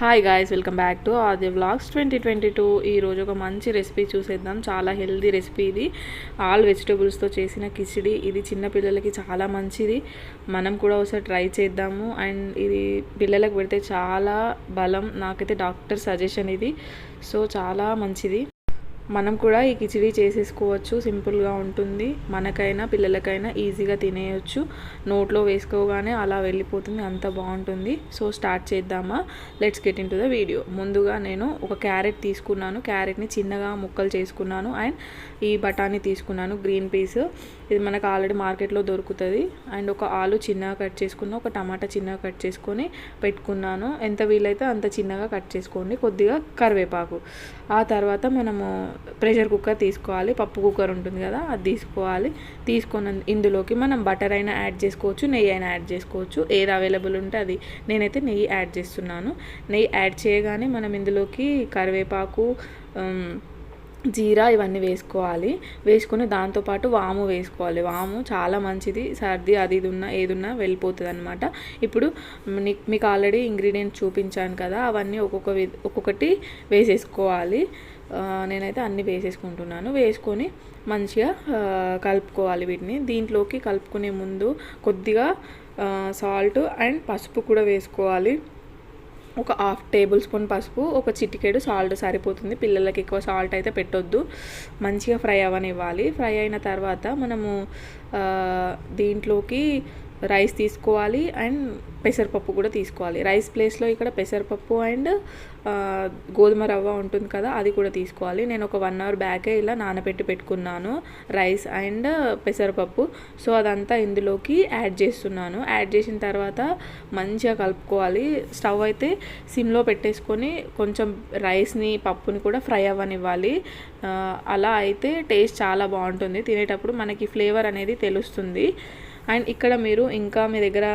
Hi guys welcome back to Adi vlogs twenty twenty two ఈరోజు ఒక మంచి recipe చూసేద్దాం. చాలా హెల్దీ రెసిపీ ఇది. ఆల్ వెజిటేబుల్స్తో చేసిన కిచిడి. ఇది చిన్నపిల్లలకి చాలా మంచిది. మనం కూడా ఒకసారి ట్రై చేద్దాము. అండ్ ఇది పిల్లలకు పెడితే చాలా బలం. నాకైతే డాక్టర్ సజెషన్ ఇది. సో చాలా మంచిది. మనం కూడా ఈ కిచిడి చేసేసుకోవచ్చు సింపుల్గా ఉంటుంది. మనకైనా పిల్లలకైనా ఈజీగా తినేయచ్చు. నోట్లో వేసుకోగానే అలా వెళ్ళిపోతుంది అంత బాగుంటుంది. సో స్టార్ట్ చేద్దామా? Let's get into the video. ముందుగా నేను ఒక క్యారెట్ తీసుకున్నాను. క్యారెట్ని చిన్నగా ముక్కలు చేసుకున్నాను అండ్ ఈ బఠానీ తీసుకున్నాను గ్రీన్ పీస్. ఇది మనకు ఆల్రెడీ మార్కెట్లో దొరుకుతుంది. అండ్ ఒక ఆలు చిన్నగా కట్ చేసుకున్న ఒక టమాటా చిన్నగా కట్ చేసుకొని పెట్టుకున్నాను. ఎంత వీలైతే అంత చిన్నగా కట్ చేసుకోండి. కొద్దిగా కరివేపాకు. ఆ తర్వాత మనము ప్రెషర్ కుక్కర్ తీసుకోవాలి పప్పు కుక్కర్ ఉంటుంది కదా అది తీసుకోవాలి. తీసుకున్న ఇందులోకి మనం బటర్ అయినా యాడ్ చేసుకోవచ్చు నెయ్యి అయినా యాడ్ చేసుకోవచ్చు. ఏది అవైలబుల్ ఉంటే అది. నేనైతే నెయ్యి యాడ్ చేస్తున్నాను. నెయ్యి యాడ్ చేయగానే మనం ఇందులోకి కరివేపాకు జీరా ఇవన్నీ వేసుకోవాలి. వేసుకొని దాంతోపాటు వాము వేసుకోవాలి. వాము చాలా మంచిది. సర్ది అది ఇది ఉన్నా ఏది ఉన్నా వెళ్ళిపోతుంది అనమాట ఇప్పుడు మీకు ఆల్రెడీ ఇంగ్రీడియంట్స్ చూపించాను కదా అవన్నీ ఒక్కొక్క ఒక్కొక్కటి వేసేసుకోవాలి. నేనైతే అన్నీ వేసేసుకుంటున్నాను. వేసుకొని మంచిగా కలుపుకోవాలి వీటిని. దీంట్లోకి కలుపుకునే ముందు కొద్దిగా సాల్ట్ అండ్ పసుపు కూడా వేసుకోవాలి. ఒక హాఫ్ టేబుల్ స్పూన్ పసుపు ఒక చిటికెడు సాల్ట్ సరిపోతుంది. పిల్లలకి ఎక్కువ సాల్ట్ అయితే పెట్టొద్దు. మంచిగా ఫ్రై అవ్వనివ్వాలి. ఫ్రై అయిన తర్వాత మనము దీంట్లోకి రైస్ తీసుకోవాలి అండ్ పెసరపప్పు కూడా తీసుకోవాలి. రైస్ ప్లేస్లో ఇక్కడ పెసరపప్పు అండ్ గోధుమ రవ్వ ఉంటుంది కదా అది కూడా తీసుకోవాలి. నేను ఒక వన్ అవర్ బ్యాకే ఇలా నానబెట్టి పెట్టుకున్నాను రైస్ అండ్ పెసరపప్పు. సో అదంతా ఇందులోకి యాడ్ చేస్తున్నాను. యాడ్ చేసిన తర్వాత మంచిగా కలుపుకోవాలి. స్టవ్ అయితే సిమ్లో పెట్టేసుకొని కొంచెం రైస్ని పప్పుని కూడా ఫ్రై అవ్వనివ్వాలి. అలా అయితే టేస్ట్ చాలా బాగుంటుంది. తినేటప్పుడు మనకి ఫ్లేవర్ అనేది తెలుస్తుంది. అండ్ ఇక్కడ మీరు ఇంకా మీ దగ్గర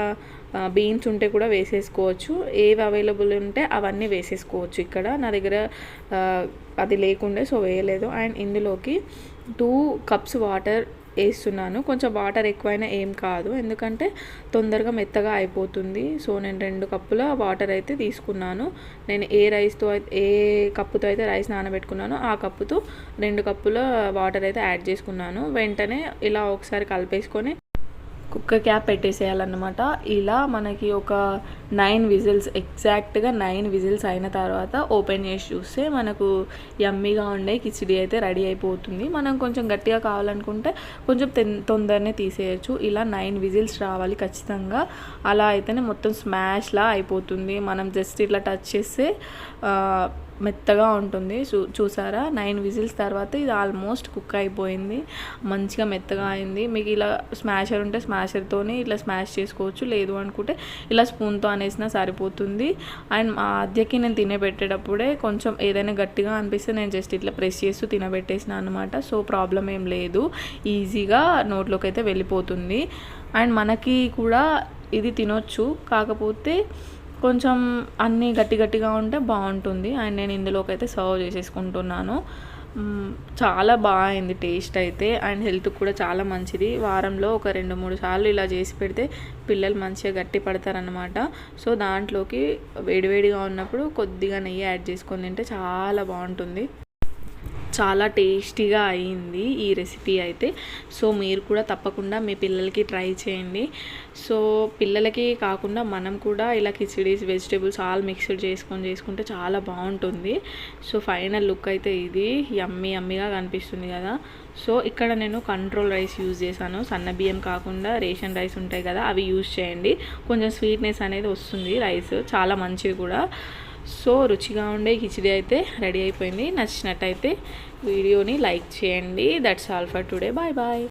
బీన్స్ ఉంటే కూడా వేసేసుకోవచ్చు. ఏవి అవైలబుల్ ఉంటే అవన్నీ వేసేసుకోవచ్చు ఇక్కడ. నా దగ్గర అది లేకుండే సో వేయలేదు. అండ్ ఇందులోకి టూ కప్స్ వాటర్ వేస్తున్నాను. కొంచెం వాటర్ ఎక్కువైనా ఏం కాదు. ఎందుకంటే తొందరగా మెత్తగా అయిపోతుంది. సో నేను రెండు కప్పుల వాటర్ అయితే తీసుకున్నాను. నేను ఏ రైస్తో అయితే ఏ కప్పుతో అయితే రైస్ నానబెట్టుకున్నానో ఆ కప్పుతో రెండు కప్పుల వాటర్ అయితే యాడ్ చేసుకున్నాను. వెంటనే ఇలా ఒకసారి కలిపేసుకొని కుక్క క్యాప్ పెట్టేసేయాలన్నమాట. ఇలా మనకి ఒక నైన్ విజిల్స్ ఎగ్జాక్ట్గా నైన్ విజిల్స్ అయిన తర్వాత ఓపెన్ చేసి చూస్తే మనకు యమ్మీగా ఉండే కిచిడి అయితే రెడీ అయిపోతుంది. మనం కొంచెం గట్టిగా కావాలనుకుంటే కొంచెం తొందరనే తీసేయచ్చు. ఇలా నైన్ విజిల్స్ రావాలి ఖచ్చితంగా. అలా అయితేనే మొత్తం స్మాష్లా అయిపోతుంది. మనం జస్ట్ ఇట్లా టచ్ చేస్తే మెత్తగా ఉంటుంది. చూ చూసారా? నైన్ విజిల్స్ తర్వాత ఇది ఆల్మోస్ట్ కుక్ అయిపోయింది. మంచిగా మెత్తగా అయింది. మీకు ఇలా స్మాషర్ ఉంటే స్మాషర్తోనే ఇట్లా స్మాష్ చేసుకోవచ్చు. లేదు అనుకుంటే ఇలా స్పూన్తో వేసినా సరిపోతుంది. అండ్ మా అద్దెకి నేను తినబెట్టేటప్పుడే కొంచెం ఏదైనా గట్టిగా అనిపిస్తే నేను జస్ట్ ఇట్లా ప్రెస్ చేస్తూ తినబెట్టేసిన అనమాట సో ప్రాబ్లం ఏం లేదు. ఈజీగా నోట్లోకి అయితే వెళ్ళిపోతుంది. అండ్ మనకి కూడా ఇది తినొచ్చు. కాకపోతే కొంచెం అన్నీ గట్టి గట్టిగా ఉంటే బాగుంటుంది. అండ్ నేను ఇందులోకి అయితే సర్వ్ చేసేసుకుంటున్నాను. చాలా బాగుంది టేస్ట్ అయితే. అండ్ హెల్త్ కూడా చాలా మంచిది. వారంలో ఒక రెండు మూడు సార్లు ఇలా చేసి పెడితే పిల్లలు మంచిగా గట్టి పడతారనమాట సో దాంట్లోకి వేడివేడిగా ఉన్నప్పుడు కొద్దిగా నెయ్యి యాడ్ చేసుకొని తింటే చాలా బాగుంటుంది. చాలా టేస్టీగా అయింది ఈ రెసిపీ అయితే. సో మీరు కూడా తప్పకుండా మీ పిల్లలకి ట్రై చేయండి. సో పిల్లలకి కాకుండా మనం కూడా ఇలా కిచిడీస్ వెజిటేబుల్స్ ఆల్ మిక్స్డ్ చేసుకొని చేసుకుంటే చాలా బాగుంటుంది. సో ఫైనల్ లుక్ అయితే ఇది. యమ్మీ యమ్మీగా కనిపిస్తుంది కదా. సో ఇక్కడ నేను కంట్రోల్ రైస్ యూజ్ చేశాను. సన్న బియ్యం కాకుండా రేషన్ రైస్ ఉంటాయి కదా అవి యూజ్ చేయండి. కొంచెం స్వీట్నెస్ అనేది వస్తుంది రైస్. చాలా మంచిది కూడా. సో రుచిగా ఉండే కిచిడి అయితే రెడీ అయిపోయింది. నచ్చినట్టయితే వీడియోని లైక్ చేయండి. That's all for today bye bye